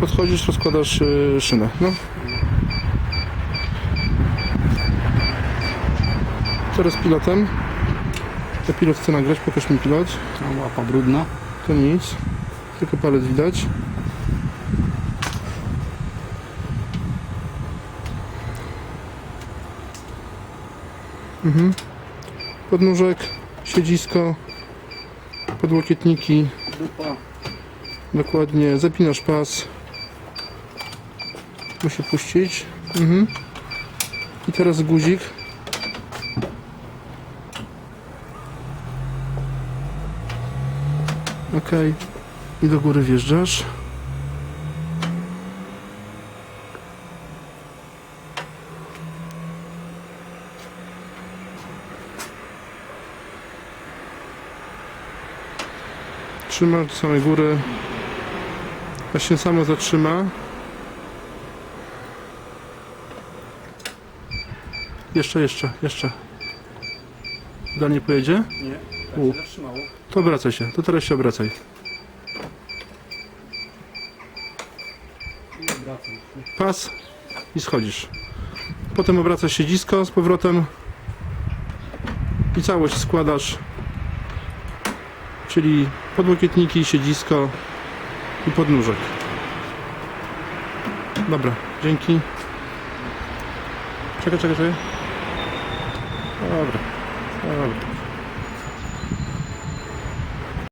Podchodzisz, rozkładasz yy, szynę. No. Teraz pilotem. Ja pilot chce nagrać, pokaż mi pilot. No, łapa brudna. To nic. Tylko palec widać. Mhm. Podnóżek, siedzisko, podłokietniki, Dupa. Dokładnie, zapinasz pas. Musi puścić. Mhm. I teraz guzik. Ok. I do góry wjeżdżasz. Trzymasz do samej góry. Aż się samo zatrzyma. Jeszcze, jeszcze, jeszcze. Dalej pojedzie? Nie, tak U. się zatrzymało. To obracaj się, to teraz się obracaj. I wracam. Pas i schodzisz. Potem obracasz siedzisko z powrotem i całość składasz. Czyli podłokietniki, siedzisko i podnóżek. Dobra, dzięki. Czekaj, czekaj, czekaj. Dobra, dobra.